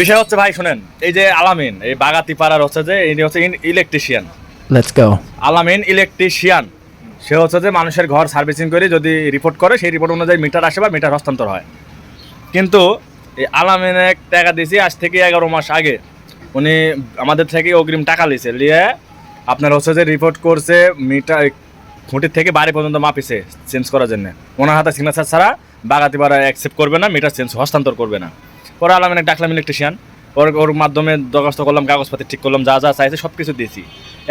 বিষয় হচ্ছে ভাই শুনেন এই যে আলামিন এই বাগাতি পাড়ার হচ্ছে যে ইনি হচ্ছে electrician Let's go. Alamin electrician সে হচ্ছে যে মানুষের ঘর সার্ভিসিং করে যদি রিপোর্ট করে সেই রিপোর্ট অনুযায়ী মিটার আসে বা মিটার হস্তান্তর হয়। কিন্তু এই আলামিনে টাকা দিয়েছি আজ থেকে এগারো মাস আগে। উনি আমাদের থেকে অগ্রিম টাকা লিছে নিয়ে আপনার হচ্ছে যে রিপোর্ট করছে মিটার খুঁটির থেকে বাড়ি পর্যন্ত মাপিছে চেঞ্জ করার জন্য। ওনার হাতে সিগনেচার ছাড়া বাগাতি পাড়া অ্যাকসেপ্ট করবে না মিটার চেঞ্জ হস্তান্তর করবে না। পরে আলামিনে ডাকলাম ইলেকট্রিশিয়ান ওর ওর মাধ্যমে দরখাস্ত করলাম কাগজপাতি ঠিক করলাম, যা যা চাইছে সব কিছু দিয়েছি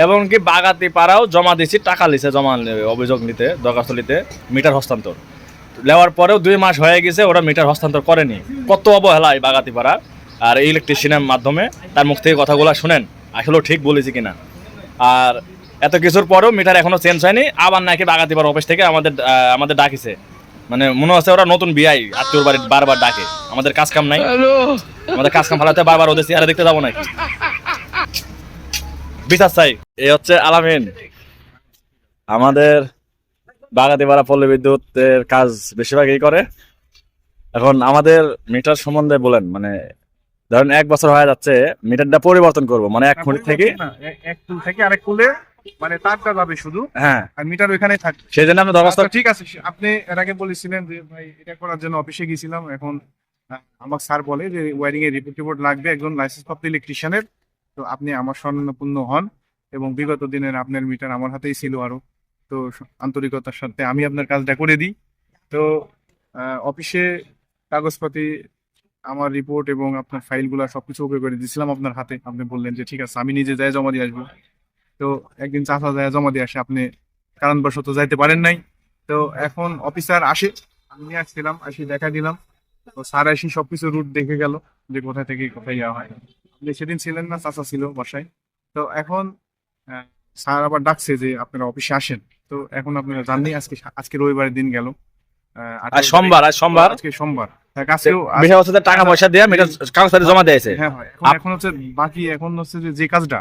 এবং কি বাগাতি পাড়াও জমা দিয়েছি টাকা লিছে জমা অভিযোগ নিতে, দরখাস্ত নিতে, মিটার হস্তান্তর। নেওয়ার পরেও দুই মাস হয়ে গেছে ওরা মিটার হস্তান্তর করেনি। কত অবহেলা এই বাগাতি পাড়া। আর ইলেকট্রিশিয়ানের মাধ্যমে তার মুখ থেকে কথাগুলো শুনেন, আসলেও ঠিক বলেছি কিনা। আর এত কিছুর পরেও মিটার এখনও চেঞ্জ হয়নি, আবার নাকি বাগাতি পাড়া অফিস থেকে আমাদের আমাদের ডাকিছে। মানে মনে হচ্ছে ওরা নতুন বিআই আত্মীয় বাড়ি বারবার ডাকে। আমাদের কাজ কাম নাই। আমাদের কাজ কাম ফালাতে বারবার ওদের চেহারা দেখতে যাব নাকি? বিচার চাই। এই হচ্ছে আলামিন। আমাদের বাগাতিপাড়া পল্লী বিদ্যুতের কাজ বেশিরভাগ এই করে। এখন আমাদের মিটার সম্বন্ধে বলেন মানে ধরেন এক বছর হয়ে যাচ্ছে মিটারটা পরিবর্তন করব মানে এক মিনিট থেকে এক কুল থেকে আরেক কুলে মানে তারটা যাবে শুধু হ্যাঁ। আর মিটার ওইখানে থাকবে। সেই জন্য আমরা দরখাস্ত আচ্ছা, ঠিক আছে আপনি এর আগে বলেছিলেন যে ভাই এটা করার জন্য অফিসে গেছিলাম এখন আমাকে স্যার বলে যে ওয়ারিং এর রিপোর্ট টিপোর্ট লাগবে একজন লাইসেন্স প্রাপ্ত ইলেকট্রিশিয়ানের তো আপনি আমার স্বর্ণপূর্ণ হন এবং বিগত দিনের আপনার মিটার আমার হাতেই ছিল আরও। তো আন্তরিকতার সাথে আমি আপনার কাজটা করে দিই। তো অফিসে কাগজপাতি আমার রিপোর্ট এবং আপনার ফাইলগুলো সবকিছু ওকে করে দিয়েছিলাম আপনার হাতে। আপনি বললেন যে ঠিক আছে আমি নিজে যাই জমা দিয়ে আসব। তো একদিন চাষা যায় জমা দিয়ে আসে আপনি কারণবশত যাইতে পারেন নাই। তো এখন অফিসার আসে আমি নিয়ে আসছিলাম আসি দেখা দিলাম। তো স্যার আসি সবকিছু রুট দেখে গেল যে কোথা থেকে কোথায় যাওয়া হয়। আপনি সেদিন ছিলেন না চাচা ছিল বাসায়। তো এখন স্যার আবার ডাকছে যে আপনারা অফিসে আসেন। তো এখন আপনারা জাননি আজকে আজকে রবিবারের দিন গেল। সোমবার সোমবার? আজকে টাকা পয়সা দিয়ে মিটার জমা দিয়েছে হ্যাঁ এখন এখন হচ্ছে বাকি এখন হচ্ছে যে কাজটা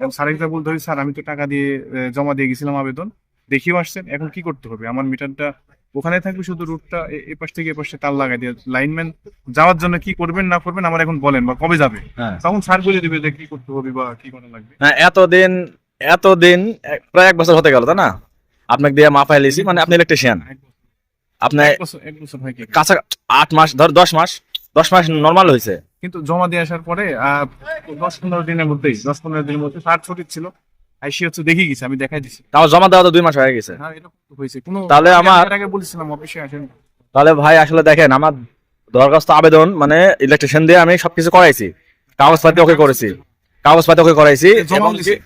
এখন স্যার একটা বলতে হবে স্যার আমি তো টাকা দিয়ে জমা দিয়ে গেছিলাম আবেদন। দেখিও আসছেন এখন কি করতে হবে? আমার মিটারটা ওখানে থাকবে শুধু রুটটা এ পাশ থেকে এ পাশে তার লাগাই দিয়ে লাইনম্যান যাওয়ার জন্য কি করবেন না করবেন আমার এখন বলেন বা কবে যাবে? হ্যাঁ। তখন স্যার বলে দিবে যে কি করতে হবে বা কি করা লাগবে। হ্যাঁ এতদিন এতদিন প্রায় এক বছর হতে গেল তাই না? আপনাকে দিয়ে মাপাই লিছি মানে আপনি ইলেকট্রিশিয়ান এক বছর- আপনি এক বছর এক বছর হয় কি? কাছা আট মাস ধর দশ মাস দশ মাস নর্মাল হয়েছে। কিন্তু জমা দিয়ে আসার পরে দশ পনেরো দিনের মধ্যেই দশ পনেরো দিনের মধ্যে স্যার ছুটি ছিল। আইসি হচ্ছে দেখে গেছে আমি দেখাই দিছি। তাও জমা দেওয়া তো দুই মাস হয়ে গেছে। হ্যাঁ এরকম হয়েছে। কোনো তাহলে আমার- আগে বলেছিলাম অফিসে আসেন। তাহলে ভাই আসলে দেখেন আমার দরখাস্ত আবেদন মানে ইলেকট্রিশিয়ান দিয়ে আমি সবকিছু করাইছি। কাগজপাতি ওকে করেছি। কাগজপাতি ওকে করাইছি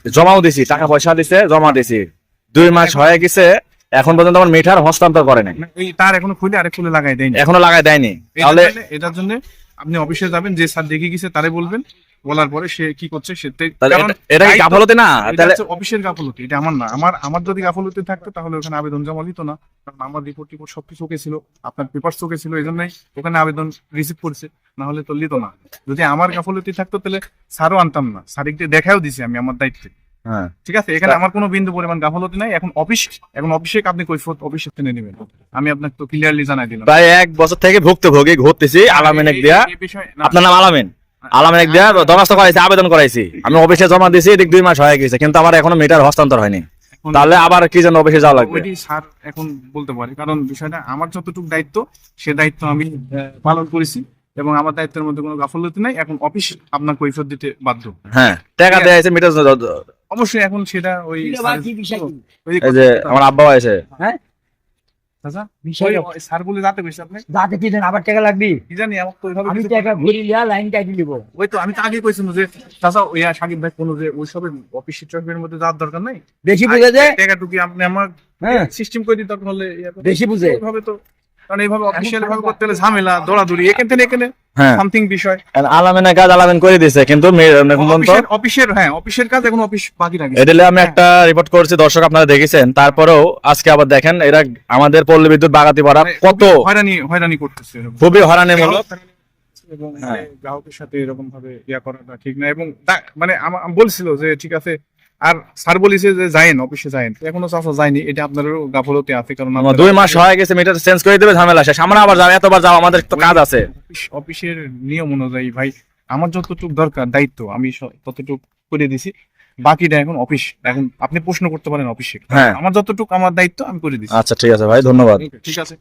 জমাও দিছি। টাকা পয়সা দিছে জমা দিছি। দুই মাস হয়ে গেছে এখন পর্যন্ত আমার মিটার হস্তান্তর করে নাই। না, তার এখনও খুলে আরেক খুলে লাগাই দেয়নি। এখনও লাগাই দেয়নি। তাহলে এটার জন্য আপনি অফিসে যাবেন যে স্যার দেখে গেছে তারে বলবেন বলার পরে সে কি করছে সে এটা- গাফলতি না? তাহলে অফিসের গাফলতি এটা আমার না। আমার আমার যদি গাফলতি থাকতো তাহলে ওখানে আবেদন জমা দিত না। কারণ আমার রিপোর্ট টিপোর্ট সবকিছু ওকে ছিল আপনার পেপার ওকে ছিল এই জন্যই ওখানে আবেদন রিসিভ করছে না হলে তো লিত না। যদি আমার গাফলতি থাকতো তাহলে স্যারও আনতাম না। স্যারকে দেখাও দিছি আমি আমার দায়িত্বে। ঠিক আছে? এখানে আমার কোনো বিন্দু পরিমাণ গাফলতি নাই। এখন অফিস এখন অফিসে আপনি কৈফত অফিসে টেনে নেবেন। আমি আপনাকে তো ক্লিয়ারলি জানাই দিলাম। প্রায় এক বছর থেকে ভুক্তভোগী ঘুরতেছি আলামিন এক দিয়া। আপনার নাম আলামিন? আলামিন এক দিয়া দরখাস্ত করাইছি আবেদন করাইছি। আমি অফিসে জমা দিছি এদিক দুই মাস হয়ে গেছে কিন্তু আমার এখনও মিটার হস্তান্তর হয়নি। তাহলে আবার কি জন্য অফিসে যাওয়া লাগবে? ওইটি স্যার এখন বলতে পারে। কারণ বিষয়টা আমার যতটুকু দায়িত্ব সে দায়িত্ব আমি পালন করেছি এবং আমার দায়িত্বের মধ্যে কোনো গাফলতি নাই। এখন অফিস আপনার কৈফত দিতে বাধ্য। হ্যাঁ। টাকা দেয়া মিটার অবশ্যই এখন সেটা ওই ওই যে আমার আব্বা আছে। আবার টাকা লাগবি? জানি তো আমি কিছু টাকা ঘুরি লিয়া লাইন কাটি দিব ওই তো আমি তো আগে কইছিলাম যে চাচা ওই সাকিব ভাই কোনো যে অফিস সিস্টেমের মধ্যে যাওয়ার দরকার নাই? বেশি বুঝে যে টাকা টুকি আপনি আমার হ্যাঁ। সিস্টেম করে দিতে হলে করে- বেশি বুঝে। এইভাবে তো কারণ এইভাবে অফিসিয়াল ভাবে করতে হলে ঝামেলা দৌড়াদৌড়ি এখান থেকে এখানে হ্যাঁ। সামথিং বিষয়। আলামিনের কাজ আলামিন করে দিছে কিন্তু অফিসের হ্যাঁ অফিসের কাজ এখন অফিস বাকি রাখে। এদিলে আমি একটা রিপোর্ট করেছি দর্শক আপনারা দেখেছেন। তারপরেও আজকে আবার দেখেন এরা আমাদের পল্লী বিদ্যুৎ বাগাতি পাড়া কত? হয়রানি হয়রানি করতেছে। খুবই হরানিমূলক এবং হ্যাঁ। মানে গ্রাহকের সাথে এরকম ভাবে ইয়া করাটা ঠিক না। এবং মানে আম- বলছিল যে ঠিক আছে আর স্যার বলেছে যে যায়েন অফিসে যায়েন। এখনও যায়নি এটা গাফলতে আছে কারণ দুই মাস হয়ে গেছে মিটার চেঞ্জ করে দেবে ঝামেলা শেষ। আমরা আবার যাও এতবার যাও আমাদের তো কাজ আছে। অফিসের নিয়ম অনুযায়ী ভাই আমার যতটুকু দরকার দায়িত্ব আমি ততটুকু করে দিছি। বাকিটা এখন অফিস। এখন আপনি প্রশ্ন করতে পারেন অফিসে। হ্যাঁ। আমার যতটুকু আমার দায়িত্ব আমি করে দিচ্ছি আচ্ছা ঠিক আছে ভাই ধন্যবাদ। ঠিক আছে।